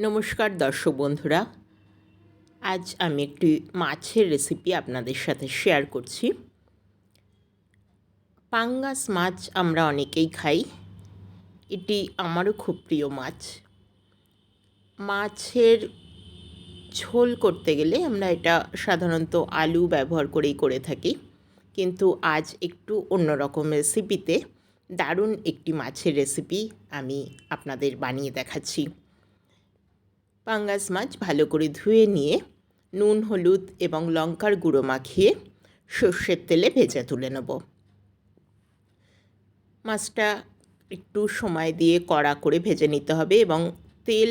নমস্কার দর্শক বন্ধুরা। আজ আমি একটি মাছের রেসিপি আপনাদের সাথে শেয়ার করছি। পাঙ্গাস মাছ আমরা অনেকেই খাই। এটি আমারও খুব প্রিয় মাছ। মাছের ঝোল করতে গেলে আমরা এটা সাধারণত আলু ব্যবহার করেই করে থাকি। কিন্তু আজ একটু অন্যরকম রেসিপিতে দারুণ একটি মাছের রেসিপি আমি আপনাদের বানিয়ে দেখাচ্ছি। পাঙ্গাস মাছ ভালো করে ধুয়ে নিয়ে নুন, হলুদ এবং লঙ্কার গুঁড়ো মাখিয়ে সর্ষের তেলে ভেজে তুলে নেব। মাছটা একটু সময় দিয়ে কড়া করে ভেজে নিতে হবে এবং তেল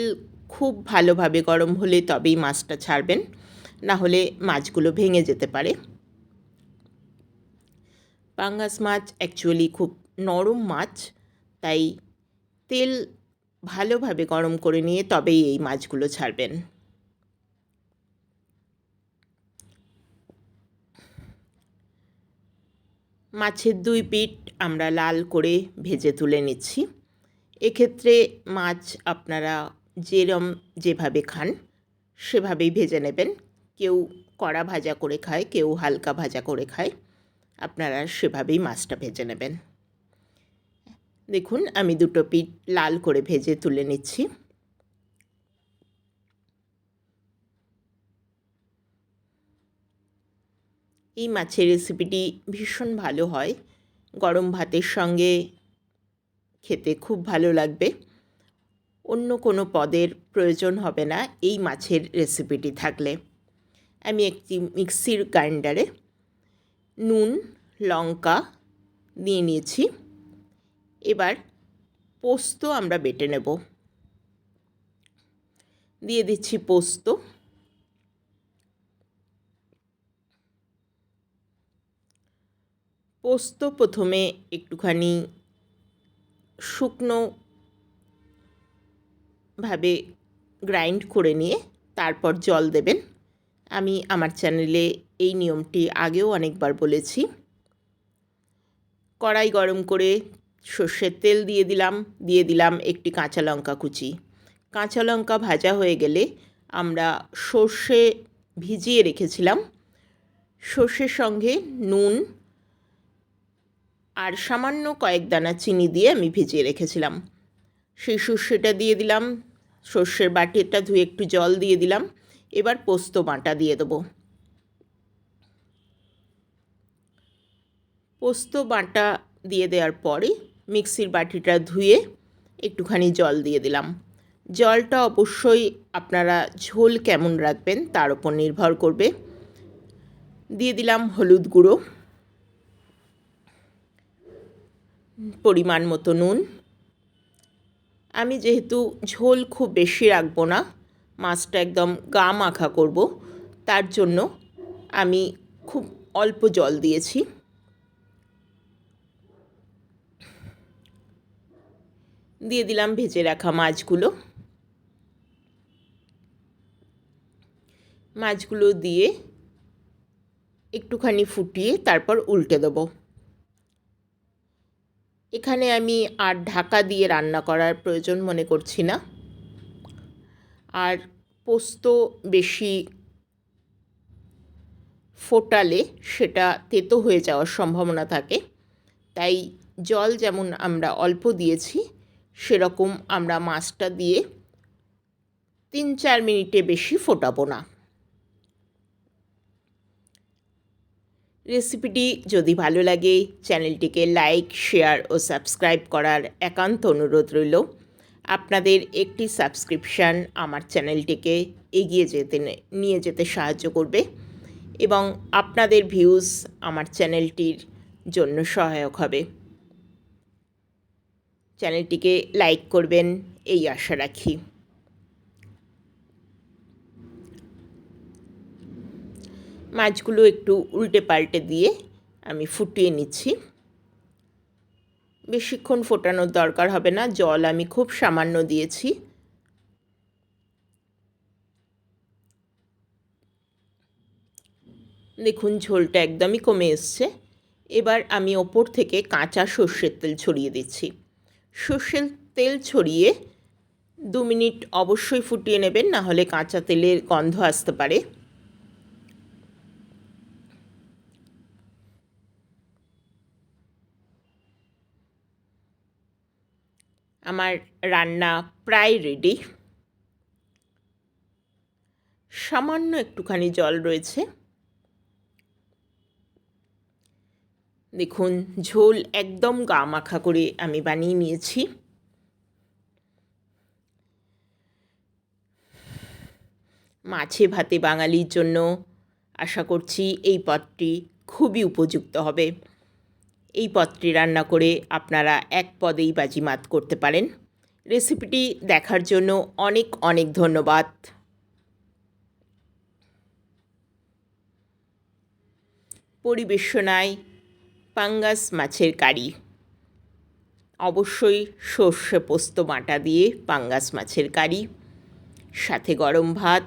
খুব ভালোভাবে গরম হলে তবেই মাছটা ছাড়বেন, না হলে মাছগুলো ভেঙে যেতে পারে। পাঙ্গাস মাছ অ্যাকচুয়ালি খুব নরম মাছ, তাই তেল ভালোভাবে গরম করে নিয়ে তবেই এই মাছগুলো ছাড়বেন। মাছের দুই পিঠ আমরা লাল করে ভেজে তুলে নিচ্ছি। এক্ষেত্রে মাছ আপনারা যেরম যেভাবে খান, সেভাবেই ভেজে নেবেন। কেউ কড়া ভাজা করে খায়, কেউ হালকা ভাজা করে খায়, আপনারা সেভাবেই মাছটা ভেজে নেবেন। দেখুন, আমি দুটো পিঠ লাল করে ভেজে তুলে নিচ্ছি। এই মাছের রেসিপিটি ভীষণ ভালো হয়। গরম ভাতের সঙ্গে খেতে খুব ভালো লাগবে। অন্য কোনো পদের প্রয়োজন হবে না এই মাছের রেসিপিটি থাকলে। আমি একটি মিক্সির গ্রাইন্ডারে নুন, লঙ্কা দিয়ে নিয়েছি। এবার পোস্ত আমরা বেটে নেব। দিয়ে দিচ্ছি পোস্ত। পোস্ত প্রথমে একটুখানি শুকনো ভাবে গ্রাইন্ড করে নিয়ে তারপর জল দেবেন। আমি আমার চ্যানেলে এই নিয়মটি আগেও অনেকবার বলেছি। কড়াই গরম করে সর্ষের তেল দিয়ে দিলাম দিয়ে দিলাম একটি কাঁচা লঙ্কা কুচি। কাঁচা লঙ্কা ভাজা হয়ে গেলে আমরা সর্ষে ভিজিয়ে রেখেছিলাম। সর্ষের সঙ্গে নুন আর সামান্য কয়েক দানা চিনি দিয়ে আমি ভিজিয়ে রেখেছিলাম। সেই সর্ষেটা দিয়ে দিলাম, সর্ষের বাটিটা ধুয়ে একটু জল দিয়ে দিলাম, এবার পোস্ত বাঁটা দিয়ে দেবো। পোস্ত বাঁটা দিয়ে দেওয়ার পরে মিক্সির বাটিটা ধুয়ে একটুখানি জল দিয়ে দিলাম। জলটা অবশ্যই আপনারা ঝোল কেমন রাখবেন তার উপর নির্ভর করবে। দিয়ে দিলাম হলুদ গুঁড়ো, পরিমাণ মতো নুন। আমি যেহেতু ঝোল খুব বেশি রাখব না, মাছটা একদম গা মাখা করব, তার জন্য আমি খুব অল্প জল দিয়েছি। দিয়ে দিলাম ভেজে রাখা মাছগুলো। মাছগুলো দিয়ে একটুখানি ফুটিয়ে তারপর উল্টে দেবো। এখানে আমি আর ঢাকা দিয়ে রান্না করার প্রয়োজন মনে করছি না। আর পোস্ত বেশি ফোটালে সেটা তেতো হয়ে যাওয়ার সম্ভাবনা থাকে। তাই জল যেমন আমরা অল্প দিয়েছি সেরকম আমরা মাছটা দিয়ে তিন চার মিনিটে বেশি ফোটাবো না। রেসিপিটি যদি ভালো লাগে, চ্যানেলটিকে লাইক, শেয়ার ও সাবস্ক্রাইব করার একান্ত অনুরোধ রইল। আপনাদের একটি সাবস্ক্রিপশান আমার চ্যানেলটিকে এগিয়ে যেতে নিয়ে যেতে সাহায্য করবে এবং আপনাদের ভিউজ আমার চ্যানেলটির জন্য সহায়ক হবে। চ্যানেলটিকে লাইক করবেন, এই আশা রাখি। মাছগুলো একটু উল্টে পাল্টে দিয়ে আমি ফুটিয়ে নিচ্ছি। বেশিক্ষণ ফোটানোর দরকার হবে না, জল আমি খুব সামান্য দিয়েছি। দেখুন, ঝোলটা একদমই কমে এসছে। এবার আমি ওপর থেকে কাঁচা সর্ষের তেল ছড়িয়ে দিচ্ছি। সর্ষের তেল ছড়িয়ে দু মিনিট অবশ্যই ফুটিয়ে নেবেন, না হলে কাঁচা তেলের গন্ধ আসতে পারে। আমার রান্না প্রায় রেডি সামান্য একটুখানি জল রয়েছে। দেখুন, ঝোল একদম গা মাখা করে আমি বানিয়ে নিয়েছি। মাছে ভাতে বাঙালির জন্য আশা করছি এই পদটি খুবই উপযুক্ত হবে। এই পদটি রান্না করে আপনারা এক পদেই বাজিমাত করতে পারেন। রেসিপিটি দেখার জন্য অনেক অনেক ধন্যবাদ। পরিবেশনায় পাঙ্গাস মাছের কারি। অবশ্যই সর্ষে পোস্ত বাটা দিয়ে পাঙ্গাস মাছের কারি সাথে গরম ভাত